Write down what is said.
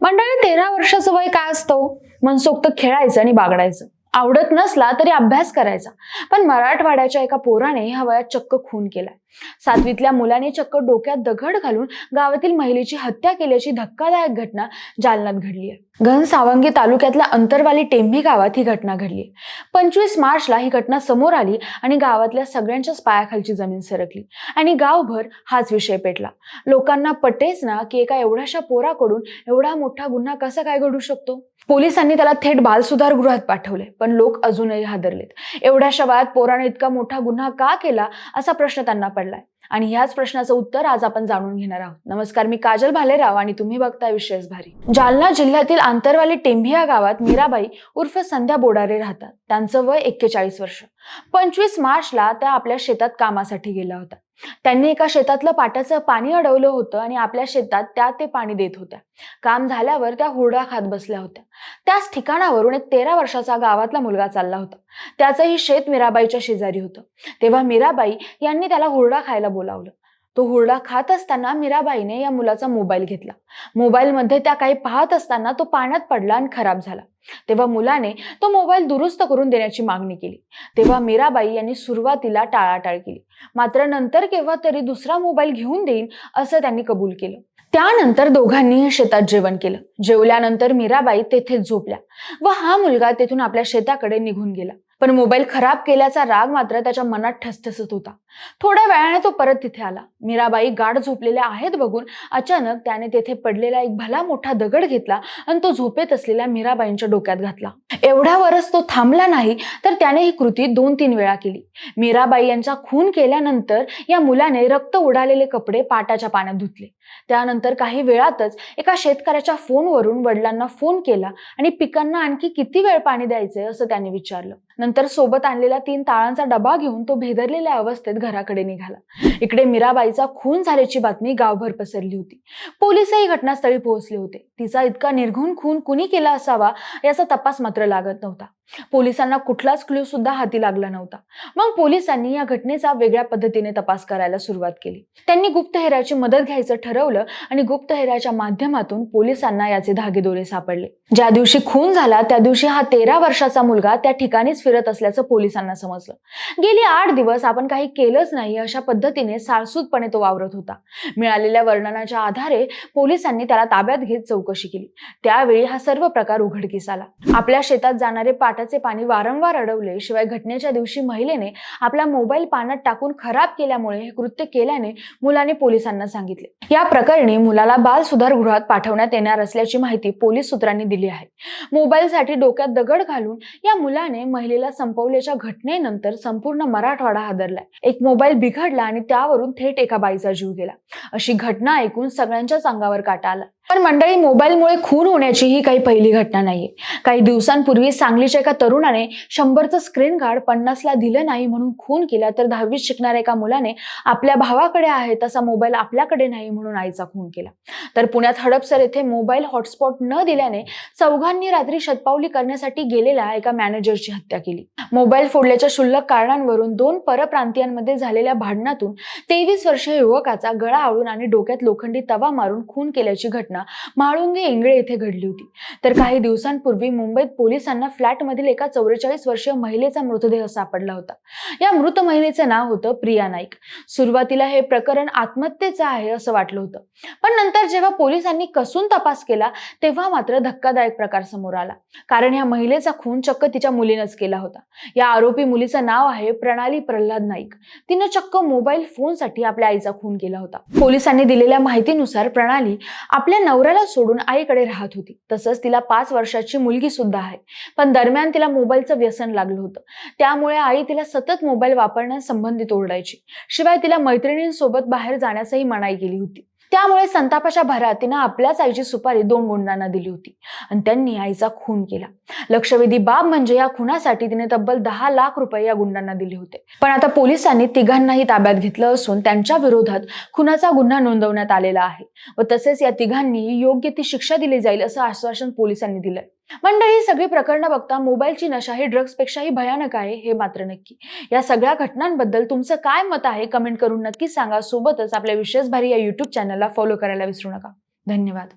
मंडळी तेरा वर्षाचं वय काय असतं? मनसोक्त खेळायचं आणि बागडायचं. आवडत नसला तरी अभ्यास करायचा. पण मराठवाड्याच्या एका पोराने ह्या वयात चक्क खून केलाय. सातवीतल्या मुलाने चक्क डोक्यात दगड घालून गावातील महिलेची हत्या केल्याची धक्कादायक घटना जालन्यात घडली आहे घन सावंगी तालुक्यातल्या अंतरवाली टेंभी गावात ही घटना घडली. पंचवीस मार्चला ही घटना समोर आली आणि गावातल्या सगळ्यांच्याच पायाखालची जमीन सरकली आणि गावभर हाच विषय पेटला. लोकांना पटेच ना की एका एवढ्याशा पोराकडून एवढा मोठा गुन्हा कसा काय घडू शकतो? पोलिसांनी त्याला थेट बालसुधार गृहात पाठवले पण लोक अजूनही हादरलेत. एवढ्याशा वयात पोराने इतका मोठा गुन्हा का केला असा प्रश्न त्यांना पडलाय. आणि ह्याच प्रश्नाचं उत्तर आज आपण जाणून घेणार आहोत. नमस्कार मी काजल भालेराव आणि तुम्ही बघताय विशेष भारी. जालना जिल्ह्यातील आंतरवाली टेंभिया गावात मीराबाई उर्फ संध्या बोडारे राहतात. त्यांचं वय एक्केचाळीस वर्ष. पंचवीस मार्चला त्या आपल्या शेतात कामासाठी गेल्या होत्या. त्यांनी एका शेतातलं पाटाचं पाणी अडवलं होतं आणि आपल्या शेतात त्या ते पाणी देत होत्या. काम झाल्यावर त्या हुरडा खात बसल्या होत्या. त्याच ठिकाणावरून एक तेरा वर्षाचा गावातला मुलगा चालला होता. त्याचंही शेत मीराबाईच्या शेजारी होतं. तेव्हा मीराबाई यांनी त्याला हुरडा खायला बोलावलं. तो हुरडा खात असताना मीराबाईने या मुलाचा मोबाईल घेतला. मोबाईलमध्ये त्या काही पाहत असताना तो पाण्यात पडला आणि खराब झाला. तेव्हा मुलाने तो मोबाईल दुरुस्त करून देण्याची मागणी केली. तेव्हा मीराबाई यांनी सुरुवातीला टाळाटाळ केली. मात्र नंतर केव्हा तरी दुसरा मोबाईल घेऊन देईन असं त्यांनी कबूल केलं. त्यानंतर दोघांनी शेतात जेवण केलं. जेवल्यानंतर मीराबाई तेथेच झोपल्या व हा मुलगा तेथून आपल्या शेताकडे निघून गेला. पण मोबाईल खराब केल्याचा राग मात्र त्याच्या मनात ठसठसत होता. थोड्या वेळाने तो परत तिथे आला. मीराबाई गाढ झोपलेल्या आहेत बघून अचानक त्याने तेथे पडलेला एक भला मोठा दगड घेतला आणि तो झोपेत असलेल्या मीराबाईंच्या डोक्यात घातला. एवढ्यावरच तो थांबला नाही तर त्याने ही कृती दोन तीन वेळा केली. मीराबाई यांचा खून केल्यानंतर या मुलाने रक्त उडालेले कपडे पाटाच्या पाण्यात धुतले. त्यानंतर काही वेळातच एका शेतकऱ्याच्या फोनवरून वडिलांना फोन केला आणि पिकांना आणखी किती वेळ पाणी द्यायचे असं त्याने विचारलं. नंतर सोबत आणलेला तीन ताळांचा डबा घेऊन तो भेदरलेल्या अवस्थेत घराकडे निघाला. इकडे मीराबाईचा खून झाल्याची बातमी गावभर पसरली होती. पोलीसही घटनास्थळी पोहोचले होते. तिचा इतका निर्घुण खून कुणी केला असावा याचा तपास मात्र लागत नव्हता. पोलिसांना कुठलाच क्ल्यू सुद्धा हाती लागला नव्हता. मग पोलिसांनी या घटनेचा वेगळ्या पद्धतीने तपास करायला सुरुवात केली. त्यांनी गुप्तहेराची मदत घ्यायचं ठरवलं आणि गुप्तहेराच्या माध्यमातून पोलिसांना याचे धागेदोरे सापडले. ज्या दिवशी खून झाला त्या दिवशी हा तेरा वर्षाचा मुलगा त्या ठिकाणीच फिरत असल्याचं पोलिसांना समजलं. गेली आठ दिवस आपण काही केलंच नाही अशा पद्धतीने साळसूदपणे तो वावरत होता. मिळालेल्या वर्णनाच्या आधारे पोलिसांनी त्याला ताब्यात घेत चौकशी केली. त्यावेळी हा सर्व प्रकार उघडकीस आला. आपल्या शेतात जाणारे पाटाचे पाणी वारंवार अडवले शिवाय घटनेच्या दिवशी महिलेने आपला मोबाईल पाण्यात टाकून खराब केल्यामुळे हे कृत्य केल्याने मुलाने पोलिसांना सांगितले. या प्रकरणी मुलाला बाल सुधार गृहात पाठवण्यात येणार असल्याची माहिती पोलीस सूत्रांनी दिली आहे. मोबाईलसाठी डोक्यात दगड घालून या मुलाने महिलेला संपवल्याच्या घटनेनंतर संपूर्ण मराठवाडा हादरलाय. एक मोबाईल बिघडला आणि त्यावरून थेट एका बाईचा जीव गेला. अशी घटना ऐकून सगळ्यांच्याच अंगावर काटा आला. पण मंडळी मोबाईलमुळे खून होण्याची ही काही पहिली घटना नाहीये. काही दिवसांपूर्वी सांगलीच्या एका तरुणाने शंभरचं स्क्रीन गार्ड पन्नासला दिलं नाही म्हणून खून केला तर दहावीत शिकणाऱ्या एका मुलाने आपल्या भावाकडे आहे तसा मोबाईल आपल्याकडे नाही म्हणून आईचा खून केला. तर पुण्यात हडपसर येथे मोबाईल हॉटस्पॉट न दिल्याने चौघांनी रात्री शतपावली करण्यासाठी गेलेल्या एका मॅनेजरची हत्या केली. मोबाईल फोडल्याच्या क्षुल्लक कारणांवरून दोन परप्रांतीयांमध्ये झालेल्या भांडणातून तेवीस वर्षीय युवकाचा गळा आवळून आणि डोक्यात लोखंडी तवा मारून खून केल्याची घटना घटना. म्हाळुंगे इंगळे येथे घडली होती. तर काही दिवसांपूर्वी मुंबईत पोलिसांना फ्लॅटमधील एका चौवेचाळीस वर्षीय महिलेचा मृतदेह सापडला होता. या मृत महिलेचं नाव होतं प्रिया नाईक. सुरुवातीला हे प्रकरण आत्महत्येचं आहे असं वाटलं होतं. पण नंतर जेव्हा पोलिसांनी कसून तपास केला तेव्हा मात्र धक्कादायक प्रकार समोर आला. कारण या महिलेचा खून चक्क तिच्या मुलीनंच केला होता. या आरोपी मुलीचं नाव आहे प्रणाली प्रल्हाद नाईक. तिनं चक्क मोबाईल फोनसाठी आपल्या आईचा खून केला होता. पोलिसांनी दिलेल्या माहितीनुसार प्रणाली आपल्या नवऱ्याला सोडून आईकडे राहत होती. तसंच तिला पाच वर्षाची मुलगी सुद्धा आहे. पण दरम्यान तिला मोबाईलचं व्यसन लागलं होतं. त्यामुळे आई तिला सतत मोबाईल वापरण्यास संबंधित ओरडायची. शिवाय तिला मैत्रिणींसोबत बाहेर जाण्यासही मनाई केली होती. त्यामुळे संतापाच्या भरात तिनं आपल्याच आईची सुपारी दोन गुंडांना दिली होती. आणि त्यांनी आईचा खून केला. लक्षवेधी बाब म्हणजे या खुनासाठी तिने तब्बल दहा लाख रुपये या गुंडांना दिले होते. पण आता पोलिसांनी तिघांनाही ताब्यात घेतलं असून त्यांच्या विरोधात खुनाचा गुन्हा नोंदवण्यात आलेला आहे. व तसेच या तिघांनी योग्य ती शिक्षा दिली जाईल असं आश्वासन पोलिसांनी दिलंय. मंडळी सगळी प्रकरणं बघता मोबाईलची नशा ही ड्रग्सपेक्षाही भयानक आहे हे मात्र नक्की. या सगळ्या घटनांबद्दल तुमचं काय मत आहे कमेंट करून नक्की सांगा. सोबतच आपल्या विशेष भारी या युट्यूब चॅनलला फॉलो करायला विसरू नका. धन्यवाद.